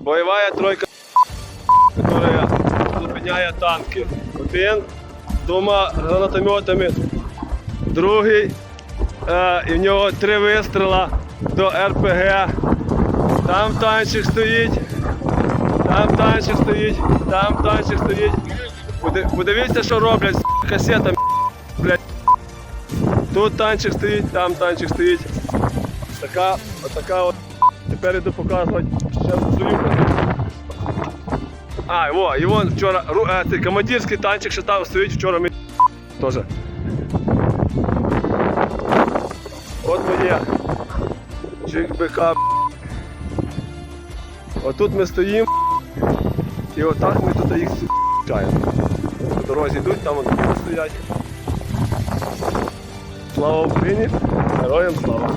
Бойова тройка, яка зупиняє танки. Один двома гранатометами, другий, е, і в нього три вистріла до РПГ. Там танчик стоїть, там танчик стоїть, там танчик стоїть. Подивіться, що роблять з касетами. Тут танчик стоїть, там танчик стоїть. Така, отака от. Тепер іду показувати ще свою. А, во, і вон вчора е, командирський танчик, що там стоїть вчора ми теж. От моє. Чик БК. Отут ми стоїмо. І отак ми тут їх чаємо. По дорозі йдуть, там вони стоять. Слава Україні! Героям слава!